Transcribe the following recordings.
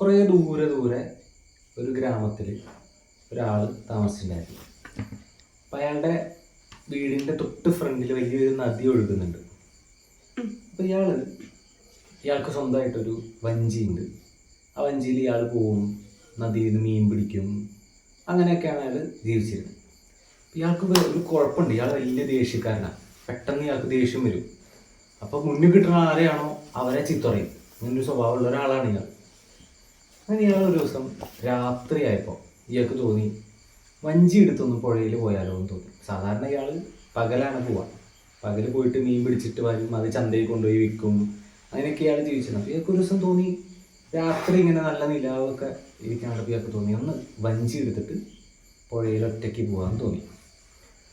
കുറേ ദൂരെ ദൂരെ ഒരു ഗ്രാമത്തിൽ ഒരാൾ താമസിച്ചിട്ടുണ്ടായിരുന്നു. അപ്പം അയാളുടെ വീടിന്റെ തൊട്ട് ഫ്രണ്ടിൽ വലിയൊരു നദി ഒഴുകുന്നുണ്ട്. അപ്പം ഇയാൾ ഇയാൾക്ക് സ്വന്തമായിട്ടൊരു വഞ്ചിയുണ്ട് ആ വഞ്ചിയിൽ ഇയാൾ പോവും നദിയിൽ നിന്ന് മീൻ പിടിക്കും അങ്ങനെയൊക്കെയാണ് അയാൾ ജീവിച്ചിരുന്നത്. ഇയാൾക്ക് ഒരു കുഴപ്പമുണ്ട്. ഇയാൾ വലിയ ദേഷ്യക്കാരനാണ് പെട്ടെന്ന് ഇയാൾക്ക് ദേഷ്യം വരും. അപ്പോൾ മുന്നിൽ കിട്ടുന്ന ആരെയാണോ അവരെ ചിത്തറയും അങ്ങനൊരു സ്വഭാവമുള്ള ഒരാളാണ് ഇയാൾ. അങ്ങനെ ഇയാൾ ഒരു ദിവസം രാത്രിയായപ്പോൾ ഇയാൾക്ക് തോന്നി വഞ്ചി എടുത്തൊന്ന് പുഴയിൽ പോയാലോ എന്ന് തോന്നി. സാധാരണ ഇയാൾ പകലാണ് പോവാ. പകൽ പോയിട്ട് മീൻ പിടിച്ചിട്ട് വരും അത് ചന്തയിൽ കൊണ്ടുപോയി വിൽക്കും. അങ്ങനെയൊക്കെ ഇയാൾ ജീവിച്ചിരുന്നത് അപ്പോൾ ഇയാൾക്ക് ഒരു ദിവസം തോന്നി രാത്രി ഇങ്ങനെ നല്ല നിലാവൊക്കെ ഇരിക്കാനുള്ള ഇയാൾക്ക് തോന്നി ഒന്ന് വഞ്ചി എടുത്തിട്ട് പുഴയിൽ ഒറ്റയ്ക്ക് പോകാമെന്ന് തോന്നി.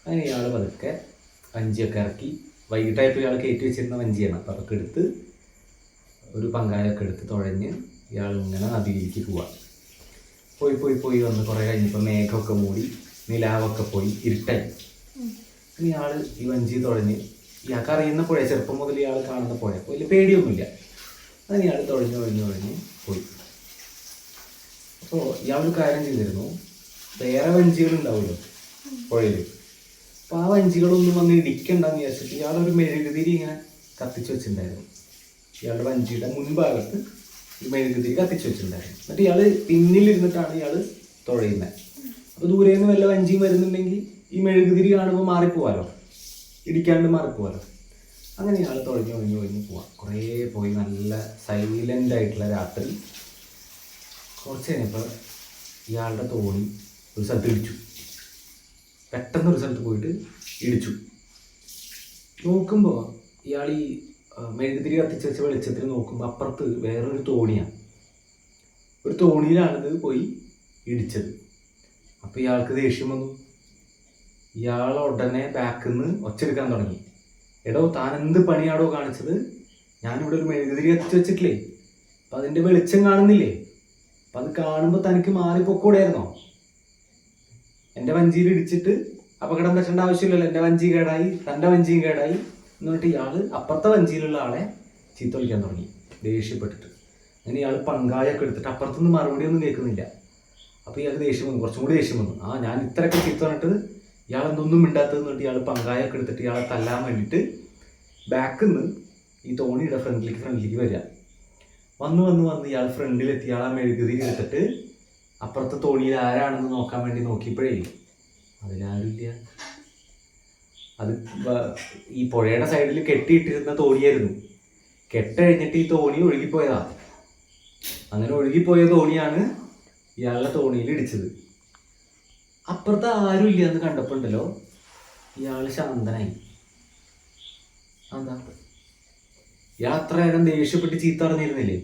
അങ്ങനെ ഇയാൾ പതുക്കെ വഞ്ചിയൊക്കെ ഇറക്കി. വൈകിട്ടായപ്പോൾ ഇയാൾ കയറ്റി വെച്ചിരുന്ന വഞ്ചിയാണ്. അപ്പോൾ അതൊക്കെ എടുത്ത് ഒരു പങ്കായൊക്കെ എടുത്ത് തുഴഞ്ഞ് ഇയാൾ ഇങ്ങനെ നദിയിലേക്ക് പോവാ. പോയി പോയി പോയി വന്ന് കുറേ കഴിഞ്ഞപ്പോൾ മേഘമൊക്കെ മൂടി നിലാവൊക്കെ പോയി ഇരുട്ടായി. ഇനി ഇയാൾ ഈ വഞ്ചി തുഴഞ്ഞ് ഇയാൾക്ക് അറിയുന്ന പുഴ ചെറുപ്പം മുതൽ ഇയാൾ കാണുന്ന പുഴ വലിയ പേടിയൊന്നുമില്ല. അങ്ങനെ ഇയാൾ തുഴഞ്ഞ് തുഴഞ്ഞ് തുഴഞ്ഞ് പോയി. അപ്പോൾ ഇയാളൊരു കാര്യം ചെയ്തിരുന്നു. വേറെ വഞ്ചികളുണ്ടാവുമല്ലോ പുഴയിൽ അപ്പോൾ ആ വഞ്ചികളൊന്നും വന്ന് ഇടിക്കണ്ടെന്ന് വിചാരിച്ചിട്ട് ഇയാളൊരു മെഴുകുതിരി ഇങ്ങനെ കത്തിച്ച് വെച്ചിട്ടുണ്ടായിരുന്നു. ഇയാളുടെ വഞ്ചിയുടെ മുൻഭാഗത്ത് മെഴുകുതിരി കത്തിച്ച് വെച്ചിട്ടുണ്ടായിരുന്നു. എന്നിട്ട് ഇയാൾ പിന്നിലിരുന്നിട്ടാണ് ഇയാൾ തുഴയുന്നത് അപ്പോൾ ദൂരെ നിന്ന് വല്ല വഞ്ചിയും വരുന്നുണ്ടെങ്കിൽ ഈ മെഴുകുതിരി കാണുമ്പോൾ മാറിപ്പോവാലോ? ഇടിക്കാണ്ട് മാറിപ്പോവാലോ? അങ്ങനെ ഇയാൾ തുഴഞ്ഞ് ഒഴിഞ്ഞ് ഒഴിഞ്ഞ് പോവാം. കുറേ പോയി നല്ല സൈലന്റ് ആയിട്ടുള്ള രാത്രി. കുറച്ച് കഴിഞ്ഞപ്പോൾ ഇയാളുടെ തോണി ഒരു സ്ഥലത്ത് ഇടിച്ചു. പെട്ടെന്ന് ഒരു സ്ഥലത്ത് പോയിട്ട് ഇടിച്ചു. നോക്കുമ്പോൾ ഇയാൾ ഈ മെഴുകുതിരി കത്തിച്ച് വെച്ച വെളിച്ചത്തിൽ നോക്കുമ്പോൾ അപ്പുറത്ത് വേറൊരു തോണിയാണ് ഒരു തോണിയിലാണിത് പോയി ഇടിച്ചത്. അപ്പോൾ ഇയാൾക്ക് ദേഷ്യം വന്നു. ഇയാൾ ഉടനെ ബാക്കിൽ നിന്ന് ഒച്ചെടുക്കാൻ തുടങ്ങി. എടോ താൻ എന്ത് പണിയാടോ കാണിച്ചത്? ഞാനിവിടെ ഒരു മെഴുകുതിരി കത്തിച്ച് വെച്ചിട്ടില്ലേ? അപ്പം അതിന്റെ വെളിച്ചം കാണുന്നില്ലേ? അപ്പം അത് കാണുമ്പോൾ തനിക്ക് മാറിപ്പൊക്കൂടെയായിരുന്നോ എന്റെ വഞ്ചിയിൽ ഇടിച്ചിട്ട് അപകടം പറ്റേണ്ട ആവശ്യമില്ലല്ലോ. എന്റെ വഞ്ചി കേടായി തന്റെ വഞ്ചിയും കേടായി. എന്നിട്ട് ഇയാൾ അപ്പുറത്തെ വഞ്ചിയിലുള്ള ആളെ ചീത്ത വിളിക്കാൻ തുടങ്ങി. ദേഷ്യപ്പെട്ടിട്ട്. അങ്ങനെ ഇയാൾ പങ്കായൊക്കെ എടുത്തിട്ട് അപ്പുറത്തുനിന്ന് മറുപടി ഒന്നും കേൾക്കുന്നില്ല. അപ്പോൾ ഇയാൾക്ക് ദേഷ്യം വന്നു. കുറച്ചും കൂടി ദേഷ്യം വന്നു. ആ ഞാൻ ഇത്രയൊക്കെ ചീത്ത പറഞ്ഞിട്ട് ഇയാൾ എന്തൊന്നും മിണ്ടാത്തത് എന്നിട്ട് ഇയാൾ പങ്കായൊക്കെ എടുത്തിട്ട് ഇയാളെ തല്ലാൻ വേണ്ടിയിട്ട് ബാക്കിൽ നിന്ന് ഈ തോണിയുടെ ഫ്രണ്ടിലേക്ക് ഫ്രണ്ടിലേക്ക് വരിക. വന്ന് വന്ന് വന്ന് ഇയാൾ ഫ്രണ്ടിലെത്തി. ഇയാൾ ആ മെഴുകുതിരി എടുത്തിട്ട് അപ്പുറത്തെ തോണിയിൽ ആരാണെന്ന് നോക്കാൻ വേണ്ടി നോക്കിയപ്പോഴേ അതിലാരുമില്ല. അത് ഈ പുഴയുടെ സൈഡിൽ കെട്ടിയിട്ടിരുന്ന തോണിയായിരുന്നു. കെട്ടഴിഞ്ഞിട്ട് ഈ തോണി ഒഴുകിപ്പോയതാ. അങ്ങനെ ഒഴുകിപ്പോയ തോണിയാണ് ഇയാളുടെ തോണിയിൽ ഇടിച്ചത്. അപ്പുറത്ത് ആരും ഇല്ല എന്ന് കണ്ടപ്പോണ്ടല്ലോ ഇയാൾ ശാന്തനായി. എന്താ ഇയാൾ അത്ര നേരം ദേഷ്യപ്പെട്ട് ചീത്ത പറഞ്ഞിരുന്നില്ലേ?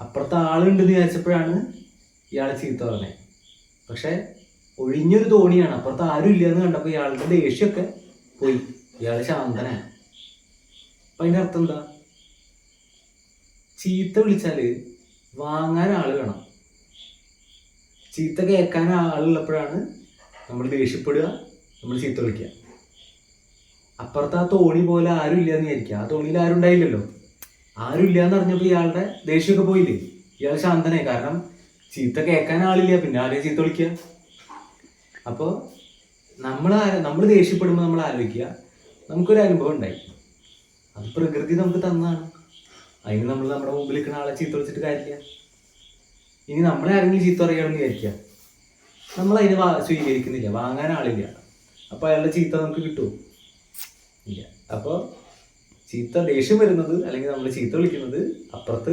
അപ്പുറത്ത് ആളുണ്ടെന്ന് വിചാരിച്ചപ്പോഴാണ് ഇയാളെ ചീത്ത പറഞ്ഞത്. പക്ഷെ ഒഴിഞ്ഞൊരു തോണിയാണ് അപ്പുറത്ത് ആരും ഇല്ലയെന്ന് കണ്ടപ്പോൾ ഇയാളുടെ ദേഷ്യമൊക്കെ പോയി. ഇയാൾ ശാന്തനാണ് അപ്പം അതിന്റെ അർത്ഥം എന്താ? ചീത്ത വിളിച്ചാൽ വാങ്ങാൻ ആൾ വേണം. ചീത്ത കേൾക്കാൻ ആളുള്ളപ്പോഴാണ് നമ്മൾ ദേഷ്യപ്പെടുക നമ്മൾ ചീത്ത വിളിക്കുക. അപ്പുറത്ത് ആ തോണി പോലെ ആരും ഇല്ല എന്ന് വിചാരിക്കുക. ആ തോണിയിൽ ആരും ഉണ്ടായില്ലല്ലോ. ആരും ഇല്ല എന്ന് അറിഞ്ഞപ്പോൾ ഇയാളുടെ ദേഷ്യമൊക്കെ പോയില്ലേ? ഇയാൾ ശാന്തനായി. കാരണം ചീത്ത കേൾക്കാൻ ആളില്ല. പിന്നെ ആരെയും ചീത്ത വിളിക്കുക? അപ്പോൾ നമ്മൾ നമ്മൾ ദേഷ്യപ്പെടുമ്പോൾ നമ്മൾ ആലോചിക്കുക. നമുക്കൊരു അനുഭവം ഉണ്ടായി. അത് പ്രകൃതി നമുക്ക് തന്നതാണ്. അതിന് നമ്മൾ നമ്മുടെ മുമ്പിൽ നിൽക്കുന്ന ആളെ ചീത്ത വിളിച്ചിട്ട് കാര്യമില്ല. ഇനി നമ്മളെ ആരെങ്കിലും ചീത്ത പറയുകയാണെന്ന് വിചാരിക്കുക. നമ്മൾ അതിനെ സ്വീകരിക്കുന്നില്ല. വാങ്ങാൻ ആളില്ല. അപ്പോൾ അയാളുടെ ചീത്ത നമുക്ക് കിട്ടുമോ? ഇല്ല. അപ്പോൾ ചീത്ത ദേഷ്യം വരുന്നത് അല്ലെങ്കിൽ നമ്മൾ ചീത്ത വിളിക്കുന്നത് അപ്പുറത്ത്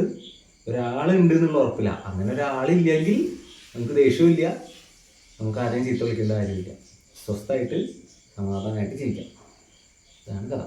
ഒരാളുണ്ട് എന്നുള്ള ഉറപ്പില്ല. അങ്ങനെ ഒരാളില്ലെങ്കിൽ നമുക്ക് ദേഷ്യമില്ല. നമുക്ക് ആരെയും ചീത്ത വിളിക്കേണ്ട കാര്യമില്ല. സ്വസ്ഥമായിട്ട് സമാധാനമായിട്ട് ജീവിക്കാം. ഇതാണ് കഥ.